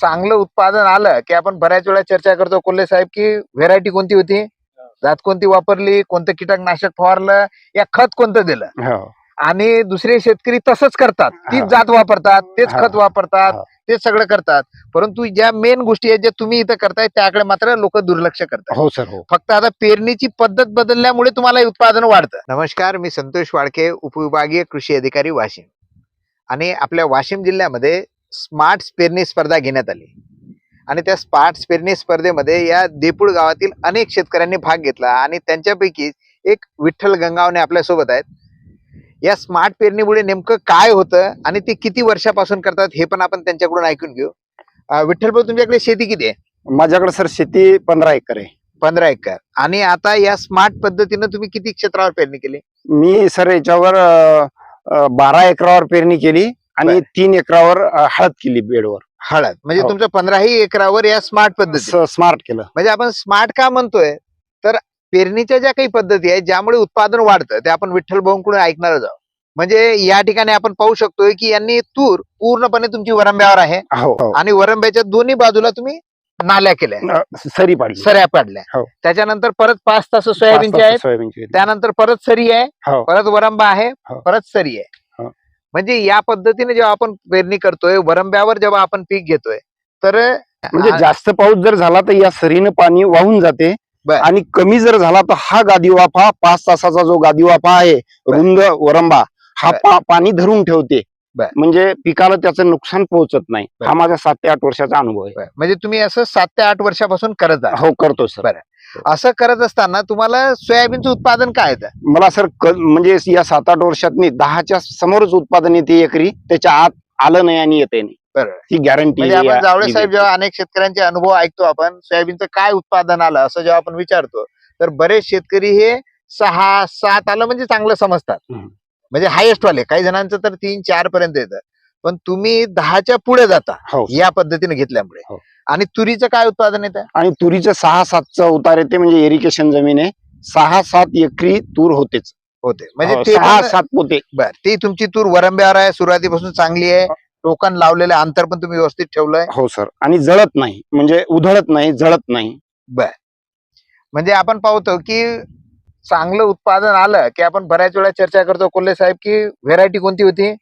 चांगलं उत्पादन आलं की आपण बऱ्याच वेळा चर्चा करतो कोल्हे साहेब की व्हेरायटी कोणती होती? जात कोणती वापरली? कोणतं कीटकनाशक फवारलं? या खत कोणतं दिलं? हो. आणि दुसरे शेतकरी तसंच करतात. तीच हा. जात वापरतात तेच हा. खत वापरतात हा. तेच सगळं करतात. परंतु ज्या मेन गोष्टी आहेत ज्या तुम्ही इथं करताय त्याकडे मात्र लोक दुर्लक्ष करतात. हो सर हो. फक्त आता पेरणीची पद्धत बदलल्यामुळे तुम्हाला हे उत्पादन वाढतं. नमस्कार मी संतोष वाडके उपविभागीय कृषी अधिकारी वाशिम. आणि आपल्या वाशिम जिल्ह्यामध्ये स्मार्ट पेरणी स्पर्धा घेण्यात आली. आणि त्या स्मार्ट पेरणी स्पर्धेमध्ये या देपूळ गावातील अनेक शेतकऱ्यांनी भाग घेतला आणि त्यांच्यापैकी एक विठ्ठल गंगावणे आपल्यासोबत आहेत. या स्मार्ट पेरणीमुळे नेमकं काय होतं आणि ते किती वर्षापासून करतात हे पण आपण त्यांच्याकडून ऐकून घेऊ. विठ्ठल भाऊ तुमच्याकडे शेती किती आहे? माझ्याकडे सर शेती पंधरा एकर आहे. पंधरा एकर. आणि आता या स्मार्ट पद्धतीनं तुम्ही किती क्षेत्रावर पेरणी केली? मी सर याच्यावर बारा एकरावर पेरणी केली. आणि. तीन एकरावर अं, हळद केली बेडवर. हळद. म्हणजे हो. तुमचं पंधराही एकरावर या स्मार्ट पद्धती स- स्मार्ट केलं. म्हणजे आपण स्मार्ट का म्हणतोय? तर पेरणीच्या ज्या काही पद्धती आहेत ज्यामुळे उत्पादन वाढतं ते आपण विठ्ठल भाऊंकडून ऐकणार आहोत म्हणजे या ठिकाणी आपण पाहू शकतोय की यांनी तूर पूर्णपणे तुमची वरंब्यावर आहे. हो हो. आणि वरंब्याच्या दोन्ही बाजूला तुम्ही नाल्या केल्या अं, सरी पाडली सऱ्या पाडल्या हो. त्याच्यानंतर परत पाच तास पाच सोयाबीनचे तास आहेत. सोयाबीनची. त्यानंतर परत सरी आहे. हो. परत वरंबा आहे. हो. परत सरी आहे. म्हणजे या पद्धतीने जेव्हा आपण पेरणी करतोय वरंब्यावर जेव्हा आपण पीक घेतोय तर म्हणजे जास्त पाऊस जर झाला तर या सरीनं पाणी वाहून जाते. आणि कमी जर झाला तर हा गादी वाफा पाच तासाचा जो गादी वाफा आहे रुंद वरंबा हा. पा- पाणी धरून ठेवते. म्हणजे पिकाला त्याचं नुकसान पोहोचत नाही. हा माझा सात ते आठ वर्षाचा अनुभव आहे म्हणजे तुम्ही असं सात ते आठ वर्षापासून करत आहात हो करतो सर बर. असं करत असताना तुम्हाला सोयाबीनचं उत्पादन काय येतं? मला सर म्हणजे या सात आठ वर्षात मी दहाच्या समोरच उत्पादन येते एकरी त्याच्या आत आलं नाही आणि येते नाही. ही गॅरंटी म्हणजे आपण जावळे साहेब जेव्हा अनेक शेतकऱ्यांचे अनुभव ऐकतो आपण सोयाबीनचं काय उत्पादन आलं असं जेव्हा आपण विचारतो तर बरेच शेतकरी हे सहा सात आलं म्हणजे चांगलं समजतात. म्हणजे हायेस्ट वाले काही जणांचं तर तीन चार पर्यंत येतं. पण तुम्ही दहाच्या पुढे जाता हो. या पद्धतीने घेतल्यामुळे. हो. आणि तुरीचं काय उत्पादन येतं? आणि तुरीचं सहा सातचा उतार येते म्हणजे इरिगेशन जमीन आहे. सहा सात एकरी तूर होतेच. होते. म्हणजे हो, ते सहा पण- सात पोते. बर ती तुमची तूर वरंब्यावर आहे सुरुवातीपासून चांगली आहे. टोकन लावलेलं अंतर पण तुम्ही व्यवस्थित ठेवलंय. हो सर. आणि जळत नाही म्हणजे उधळत नाही जळत नाही. म्हणजे आपण पाहतो की चांगलं उत्पादन आलं की आपण बऱ्याच वेळा चर्चा करतो कोल्हे साहेब की व्हेरायटी कोणती होती?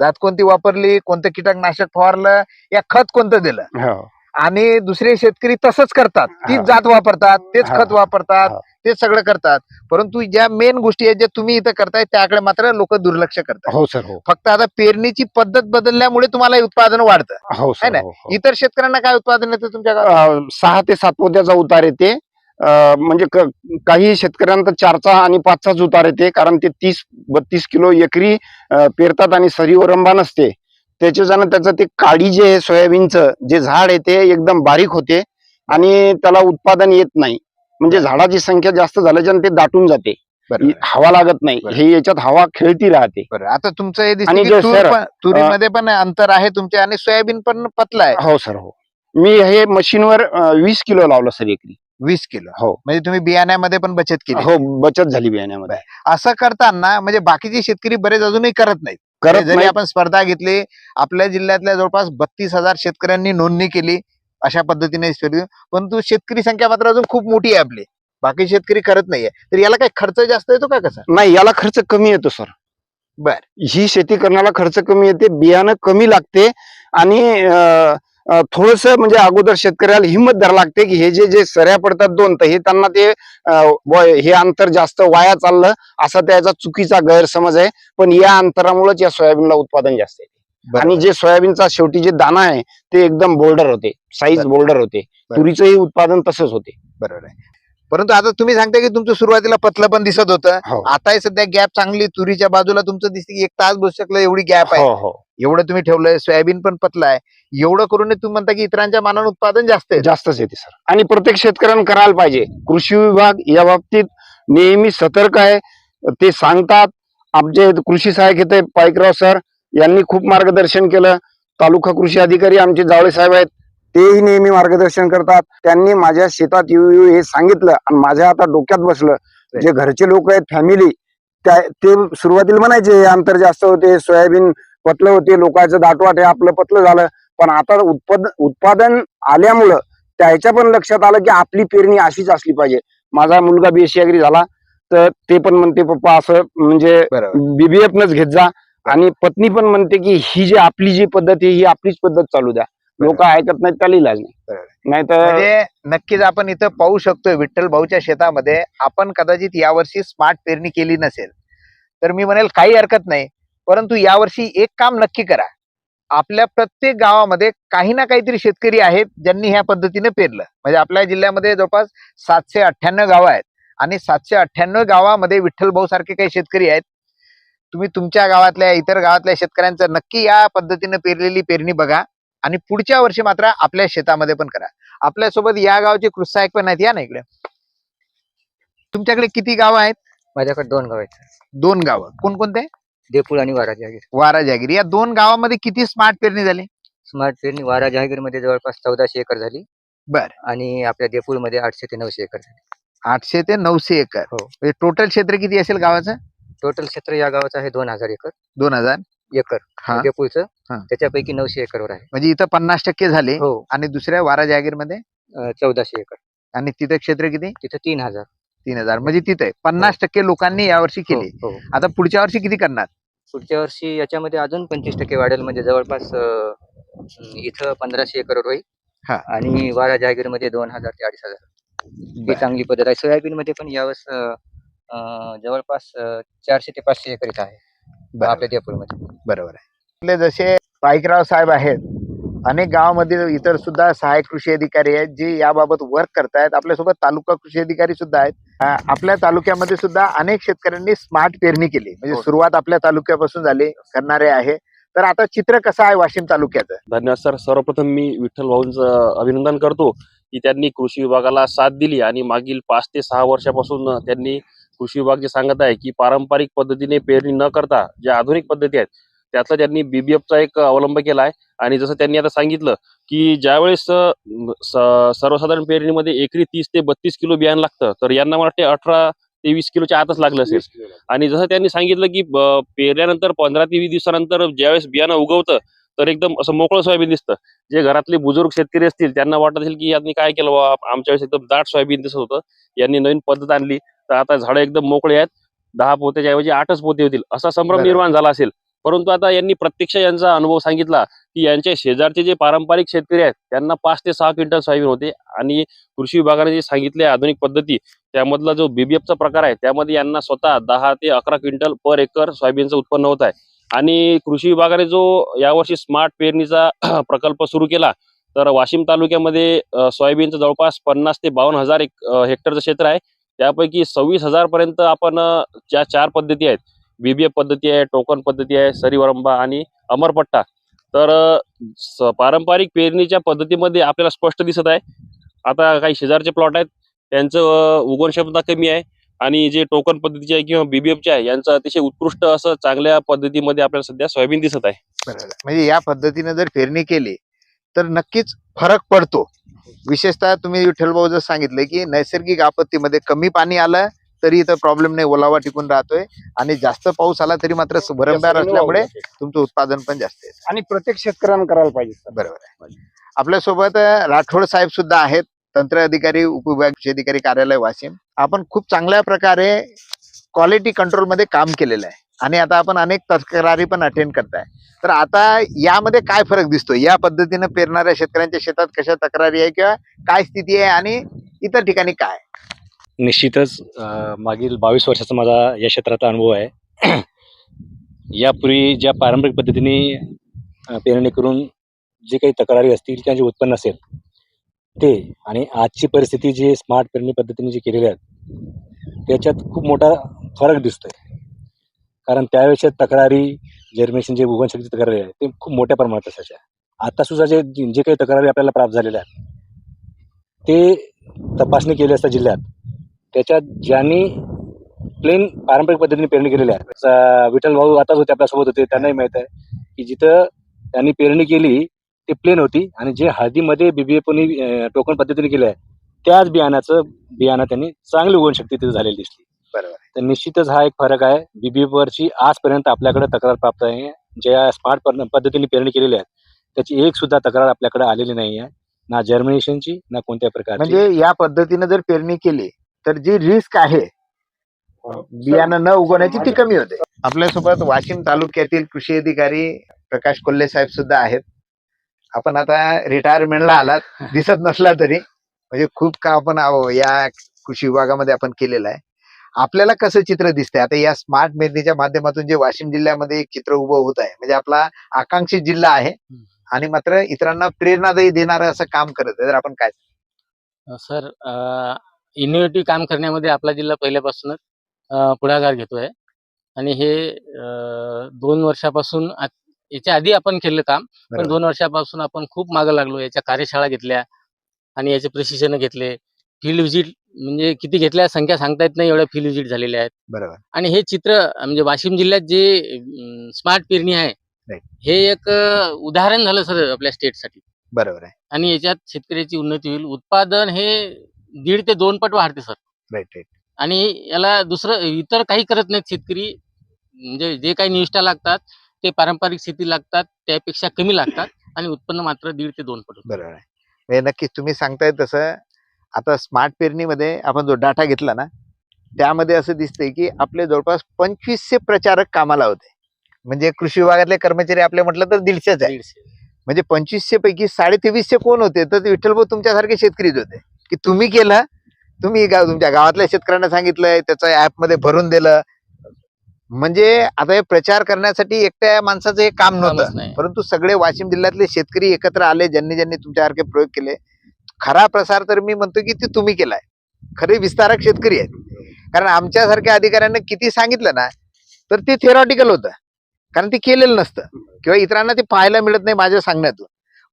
जात कोणती वापरली कोणतं कीटकनाशक फवारलं या खत कोणतं दिलं हो आणि दुसरे शेतकरी तसंच करतात तीच. जात वापरतात तेच. खत वापरतात. तेच सगळं करतात परंतु ज्या मेन गोष्टी आहेत ज्या तुम्ही इथं करताय त्याकडे मात्र लोक दुर्लक्ष करतात हो सर हो फक्त आता पेरणीची पद्धत बदलल्यामुळे तुम्हाला उत्पादन वाढतं हो सर ना? हो, हो. इतर शेतकऱ्यांना काय उत्पादन येतं तुमच्या गावात अं, सहा ते सात पोत्याचा उतार येते म्हणजे काही शेतकऱ्यांना चारचा आणि पाचचाच उतार येते कारण ते तीस बत्तीस किलो एकरी पेरतात आणि सरी वरंबा नसते. त्याच्यानं त्याचं ते काडी जे आहे सोयाबीनचं जे झाड आहे ते एकदम बारीक होते आणि त्याला उत्पादन येत नाही. म्हणजे झाडाची संख्या जास्त झाल्याच्यानं ते दाटून जाते. हवा लागत नाही. हे याच्यात हवा खेळती राहते. आता तुमचं हे तुरीमध्ये पण अंतर आहे तुमचे आणि सोयाबीन पण पतला आहे. हो सर हो. मी हे मशीनवर वीस किलो लावलं सर एकरी. वीस किलो. हो. म्हणजे तुम्ही बियाण्यामध्ये पण बचत केली. हो बचत झाली बियाण्यामध्ये. असं करताना म्हणजे बाकीचे शेतकरी बरेच अजूनही करत नाहीत. करत जरी नाही आपण स्पर्धा घेतली आपल्या जिल्ह्यातल्या जवळपास बत्तीस हजार शेतकऱ्यांनी नोंदणी केली अशा पद्धतीने स्पर्धा- परंतु शेतकरी संख्या मात्र अजून खूप मोठी आहे आपली. बाकी शेतकरी करत नाहीये. तर याला काही खर्च जास्त येतो का कसा? नाही याला खर्च कमी येतो सर. बर. ही शेती करण्याला खर्च कमी येते बियाणं कमी लागते आणि थोडस म्हणजे अगोदर शेतकऱ्याला हिंमत धरा लागते की हे जे जे सऱ्या पडतात दोन तर हे त्यांना ते हे अंतर जास्त वाया चाललं असा त्याचा चुकीचा गैरसमज आहे. पण या अंतरामुळेच या सोयाबीनला उत्पादन जास्त आहे. आणि जे सोयाबीनचा शेवटी जे दाना आहे ते एकदम बोल्डर होते. साईज. बोल्डर होते. तुरीचंही उत्पादन तसंच होते. बरोबर आहे. परंतु आता तुम्ही सांगता की तुमचं सुरुवातीला पतलं पण दिसत होतं. हो. आता सध्या गॅप चांगली तुरीच्या बाजूला तुमचं दिसते की एक तास बसू शकलं एवढी गॅप आहे. हो हो. एवढं तुम्ही ठेवलंय सोयाबीन पण पतलं आहे. एवढं करून तुम्ही म्हणता की इतरांच्या मानानं उत्पादन जास्त आहे. जास्तच येते सर. आणि प्रत्येक शेतकऱ्यानं करायला पाहिजे. कृषी विभाग या बाबतीत नेहमी सतर्क आहे. ते सांगतात. आमचे कृषी सहाय्यक येते पाईकराव सर यांनी खूप मार्गदर्शन केलं. तालुका कृषी अधिकारी आमचे जावळे साहेब आहेत. तेही नेहमी मार्गदर्शन करतात. त्यांनी माझ्या शेतात येऊ येऊ हे सांगितलं आणि माझ्या आता डोक्यात बसलं. जे घरचे लोक आहेत फॅमिली त्या ते सुरुवातीला म्हणायचे अंतर जास्त होते सोयाबीन पतलं होते लोकांचं दाटवाट हे आपलं पतलं झालं. पण आता उत्पादन उत्पादन आल्यामुळं त्याच्या पण लक्षात आलं की आपली पेरणी अशीच असली पाहिजे. माझा मुलगा बीएससी अग्री झाला तर ते पण म्हणते पप्पा असं म्हणजे बीबीएफ नच घेत जा. आणि पत्नी पण म्हणते की ही जी आपली जी पद्धत आहे ही आपलीच पद्धत चालू द्या. लोक ऐकत नाहीत त्याला इलाज. नाही? तर म्हणजे नक्कीच आपण इथं पाहू शकतोय विठ्ठल भाऊच्या शेतामध्ये आपण कदाचित यावर्षी स्मार्ट पेरणी केली नसेल. तर मी म्हणेल काही हरकत नाही परंतु यावर्षी एक काम नक्की करा. आपल्या प्रत्येक गावामध्ये काही ना काहीतरी शेतकरी आहेत ज्यांनी ह्या पद्धतीने पेरलं. म्हणजे आपल्या जिल्ह्यामध्ये जवळपास सातशे अठ्ठ्याण्णव गावं आहेत. आणि सातशे अठ्ठ्याण्णव गावामध्ये विठ्ठल भाऊ सारखे काही शेतकरी आहेत. तुम्ही तुमच्या गावातल्या इतर गावातल्या शेतकऱ्यांचं नक्की या पद्धतीने पेरलेली पेरणी बघा. आणि पुढच्या वर्षी मात्र आपल्या शेतामध्ये पण करा. आपल्यासोबत या गावचे कृषी पण आहेत या ना इकडे? तुमच्याकडे किती गावं आहेत? माझ्याकडे दोन गाव आहेत दोन गावं. कोणकोणते? देपूळ आणि वारा जहागीर. वारा जागिरी या दोन गावामध्ये किती स्मार्ट पेरणी झाली? स्मार्ट पेरणी वारा जहागीरमध्ये जवळपास चौदाशे एकर झाली. बर. आणि आपल्या देपूळमध्ये आठशे ते नऊशे एकर झाली. आठशे ते नऊशे एकर. हो. म्हणजे टोटल क्षेत्र किती असेल गावाचं? टोटल क्षेत्र या गावाचं आहे दोन हजार एकर. दोन हजार. एकर हा. देपूळचं हा. त्याच्यापैकी नऊशे एकरवर आहे. म्हणजे इथं पन्नास टक्के झाले हो. आणि दुसऱ्या वारा जागीरमध्ये अं, चौदाशे एकर. आणि तिथं क्षेत्र किती? तिथं तीन हजार. तीन हजार. म्हणजे तिथे पन्नास टक्के लोकांनी यावर्षी हो, केली. हो. आता पुढच्या वर्षी किती करणार? पुढच्या वर्षी याच्यामध्ये अजून पंचवीस टक्के वाढेल म्हणजे जवळपास अं, इथं पंधराशे एकरवर होईल. हा. आणि वारा जहागीरमध्ये दोन हजार ते अडीच हजार. ही चांगली पद्धत आहे. सोयाबीन मध्ये पण यावेळेस अं, अं, जवळपास अं, चारशे ते पाचशे एकर इथं आहे. आपल्या बरोबर आहे. आपले जसे पाईकराव साहेब आहेत अनेक गावामध्ये इतर सुद्धा सहाय्यक कृषी अधिकारी आहेत जे याबाबत वर्क करतायत. आपल्यासोबत तालुका कृषी अधिकारी सुद्धा आहेत. आपल्या तालुक्यामध्ये सुद्धा अनेक शेतकऱ्यांनी स्मार्ट पेरणी केली. म्हणजे हो. सुरुवात आपल्या तालुक्यापासून झाली करणारे आहे. तर आता चित्र कसं आहे वाशिम तालुक्याचं? धन्यवाद सर. सर्वप्रथम मी विठ्ठल भाऊंचं अभिनंदन करतो की त्यांनी कृषी विभागाला साथ दिली आणि मागील पाच ते सहा वर्षापासून त्यांनी कृषी विभाग जे सांगत आहे की पारंपरिक पद्धतीने पेरणी न करता ज्या आधुनिक पद्धती आहेत त्यातला त्यांनी बीबीएफचा एक अवलंब केला आहे आणि जसं त्यांनी आता सांगितलं की ज्यावेळेस सर्वसाधारण पेरणीमध्ये एकरी तीस ते बत्तीस किलो बियाणं लागतं तर यांना मला वाटते अठरा ते वीस किलोच्या आतच लागलं असेल. आणि जसं त्यांनी सांगितलं की पेरल्यानंतर पंधरा ते वीस दिवसानंतर ज्यावेळेस बियाणं उगवतं तर एकदम असं मोकळं सोयाबीन दिसतं. जे घरातले बुजुर्ग शेतकरी असतील त्यांना वाटत असेल की यांनी काय केलं बा? आमच्या वेळेस एकदम दाट सोयाबीन दिसत होतं. यांनी नवीन पद्धत आणली. तर आता झाडं एकदम मोकळे आहेत. दहा पोत्याच्या ऐवजी आठच पोते होतील. असा संभ्रम. निर्माण झाला असेल. परंतु आता यांनी प्रत्यक्ष यांचा अनुभव सांगितला की यांच्या शेजारचे जे पारंपरिक शेतकरी आहेत त्यांना पाच ते सहा क्विंटल सोयाबीन होते. आणि कृषी विभागाने जे सांगितले आधुनिक पद्धती त्यामधला जो बीबीएफचा प्रकार आहे त्यामध्ये यांना स्वतः दहा ते अकरा क्विंटल पर एकर सोयाबीनचं उत्पन्न होत आहे. आणि कृषी विभागाने जो यावर्षी स्मार्ट पेरणीचा प्रकल्प सुरू केला तर वाशिम तालुक्यामध्ये सोयाबीनचं जवळपास पन्नास ते बावन्न हजार एक हेक्टरचं क्षेत्र आहे. त्यापैकी सव्वीस हजारपर्यंत आपण ज्या चार पद्धती आहेत बीबीएफ पद्धती आहे टोकन पद्धती आहे सरीवरंबा आणि अमरपट्टा तर पारंपरिक पेरणीच्या पद्धतीमध्ये आपल्याला स्पष्ट दिसत आहे. आता काही शेजारचे प्लॉट आहेत त्यांचं उगवण क्षमता कमी आहे. आणि जे टोकन पद्धतीचे आहे किंवा बीबीएफचे आहे यांचं अतिशय उत्कृष्ट असं चांगल्या पद्धतीमध्ये आपल्याला सध्या सोयाबीन दिसत आहे. बरोबर. आहे. म्हणजे या पद्धतीने जर पेरणी केली तर नक्कीच फरक पडतो. विशेषतः तुम्ही विठ्ठल भाऊ जर सांगितलं की नैसर्गिक आपत्तीमध्ये कमी पाणी आलं तरी इथं प्रॉब्लेम नाही ओलावा टिकून राहतोय. आणि जास्त पाऊस आला तरी मात्र भरमदार असल्यामुळे तुमचं उत्पादन पण जास्त आहे आणि प्रत्येक शेतकऱ्यानं करायला पाहिजे. सर. बरोबर. आहे आपल्यासोबत राठोड साहेब सुद्धा आहेत. तंत्र अधिकारी उपविभाग अधिकारी कार्यालय वाशिम. आपण खूप चांगल्या प्रकारे क्वालिटी कंट्रोलमध्ये काम केलेलं आहे. आणि आता आपण अनेक तक्रारी पण अटेंड करताय. तर आता यामध्ये काय फरक दिसतो या पद्धतीने पेरणाऱ्या शेतकऱ्यांच्या शेतात कशा तक्रारी आहे किंवा काय स्थिती आहे आणि इतर ठिकाणी काय? निश्चितच मागील बावीस वर्षाचा माझा या क्षेत्राचा अनुभव आहे. यापूर्वी ज्या पारंपरिक पद्धतीने पेरणी करून जे काही तक्रारी असतील किंवा जे उत्पन्न असेल ते आणि आजची परिस्थिती जी स्मार्ट पेरणी पद्धतीने जी केलेली आहेत त्याच्यात खूप मोठा फरक दिसतोय. कारण त्यावेळेच्या तक्रारी जर्मिनेशन जे उगवणशक्ती तक्रारी आहे ते खूप मोठ्या प्रमाणात असायच्या. आता सुद्धा जे जे काही तक्रारी आपल्याला प्राप्त झालेल्या आहेत ते तपासणी केली असता जिल्ह्यात त्याच्यात ज्यांनी प्लेन पारंपरिक पद्धतीने पेरणी केलेली आहे विठ्ठल भाऊ आताच होते आपल्यासोबत होते त्यांनाही माहीत आहे की जिथं त्यांनी पेरणी केली ती प्लेन होती आणि जे हळदीमध्ये बीबीएफनी टोकन पद्धतीने केलं आहे त्याच बियाणाचं बियाणं त्यांनी चांगली उगवण शक्ती तिथे झालेली दिसली. बरोबर तर निश्चितच हा एक फरक आहे. बीबीएफ वरची आजपर्यंत आपल्याकडे तक्रार प्राप्त आहे. ज्या स्मार्ट पद्धतीने पेरणी केलेली आहे त्याची एक सुद्धा तक्रार आपल्याकडे आलेली नाही आहे. ना जर्मिनेशनची ना कोणत्या प्रकारची. म्हणजे या पद्धतीने जर पेरणी केली तर जी रिस्क आहे बियाणं न उगवण्याची ती कमी होते. आपल्यासोबत वाशिम तालुक्यातील कृषी अधिकारी प्रकाश कोल्हे साहेब सुद्धा आहेत. आपण आता रिटायरमेंटला आलात दिसत नसला तरी. म्हणजे खूप का आपण या कृषी विभागामध्ये आपण केलेलं आहे. आपल्याला कसं चित्र दिसतंय? आता या स्मार्ट मेरणीच्या माध्यमातून जे वाशिम जिल्ह्यामध्ये एक चित्र उभं होत आहे. म्हणजे आपला आकांक्षित जिल्हा आहे आणि मात्र इतरांना प्रेरणादायी देणारं असं काम करत आहे. तर आपण काय सर इनोव्हेटिव्ह काम करण्यामध्ये आपला जिल्हा पहिल्यापासूनच पुढाकार घेतोय. आणि हे दोन वर्षापासून याच्या आधी आपण केलं काम पण. दोन वर्षापासून आपण खूप मागं लागलो. याच्या कार्यशाळा घेतल्या आणि याचे प्रशिक्षण घेतले. फील्ड व्हिजिट म्हणजे किती घेतल्या संख्या सांगता येत नाही एवढ्या फील्ड व्हिजिट झालेल्या आहेत. बरोबर. आणि हे चित्र म्हणजे वाशिम जिल्ह्यात जे स्मार्ट पेरणी आहे. हे एक उदाहरण झालं सर आपल्या स्टेटसाठी. बरोबर आहे. आणि याच्यात शेतकऱ्याची उन्नती होईल. उत्पादन हे दीड ते दोन पट वाढते सर. राईट राईट आणि याला दुसरं इतर काही करत नाहीत शेतकरी. म्हणजे जे काही निविष्ठा लागतात ते पारंपरिक शेती लागतात त्यापेक्षा कमी लागतात आणि उत्पन्न मात्र दीड ते दोन पट. बरोबर आहे. म्हणजे नक्कीच तुम्ही सांगताय तसं. आता स्मार्ट पेरणीमध्ये आपण जो डाटा घेतला ना त्यामध्ये असं दिसतंय की आपले जवळपास पंचवीसशे प्रचारक कामाला होते. म्हणजे कृषी विभागातले कर्मचारी आपले म्हटलं तर दीडशेच आहे. दीडशे. म्हणजे पंचवीसशे पैकी साडे तेवीसशे कोण होते? तर विठ्ठलभाऊ तुमच्यासारखे शेतकरीच होते. की तुम्ही केलं तुम्ही गाव तुमच्या गावातल्या शेतकऱ्यांना सांगितलंय त्याचं ऍपमध्ये भरून दिलं म्हणजे आता हे प्रचार करण्यासाठी एकट्या माणसाचं हे काम नव्हतं. परंतु सगळे वाशिम जिल्ह्यातले शेतकरी एकत्र आले ज्यांनी ज्यांनी तुमच्यासारखे प्रयोग केले. खरा प्रसार तर मी म्हणतो की ते तुम्ही केलाय. खरे विस्तारक शेतकरी आहेत. कारण आमच्यासारख्या अधिकाऱ्यांना किती सांगितलं ना तर ते थेरॉटिकल होतं. कारण ते केलेलं नसतं. किंवा इतरांना ते पाहायला मिळत नाही माझ्या सांगण्यातून.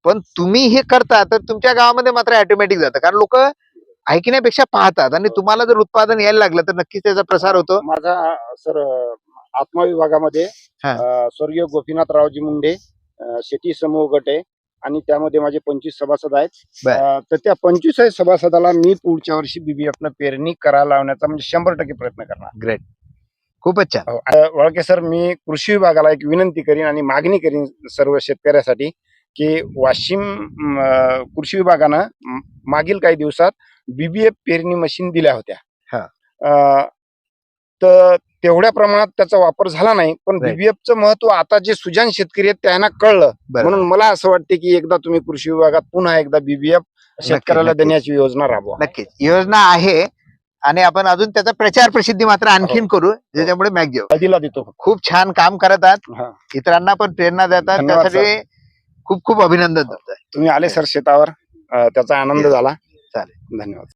पण तुम्ही हे करता तर तुमच्या गावामध्ये मात्र ऑटोमॅटिक जातं. कारण लोक ऐकण्यापेक्षा पाहतात. आणि तुम्हाला जर उत्पादन यायला लागलं तर नक्कीच त्याचा प्रसार होतो. माझा सर आत्मा विभागामध्ये स्वर्गीय गोपीनाथरावजी मुंडे शेती समूह गट आहे आणि त्यामध्ये माझे पंचवीस सभासद आहेत. तर त्या पंचवीस सभासदाला मी पुढच्या वर्षी बीबीएफ न पेरणी करायला लावण्याचा म्हणजे शंभर टक्के प्रयत्न करणार. ग्रेट खूपच छान. हो, वळके सर मी कृषी विभागाला एक विनंती करीन आणि मागणी करीन सर्व शेतकऱ्यासाठी की वाशिम कृषी विभागानं मागील काही दिवसात बीबीएफ पेरणी मशीन दिल्या होत्या. तर तेवढ्या प्रमाणात त्याचा वापर झाला नाही. पण. बीबीएफचं महत्त्व आता जे सुजान शेतकरी आहेत त्यांना कळलं. म्हणून मला असं वाटते की एकदा तुम्ही कृषी विभागात पुन्हा एकदा बीबीएफ शेतकऱ्याला. देण्याची योजना राबवा. नक्कीच. योजना आहे आणि आपण अजून त्याचा प्रचार प्रसिद्धी मात्र आणखीन करू ज्याच्यामुळे मॅग दिला देतो खूप छान काम करत आहात. हा. इतरांना पण प्रेरणा देतात त्यासाठी खूप खूप अभिनंदन. तुम्ही आले सर शेतावर. त्याचा आनंद. झाला. चालेल. धन्यवाद.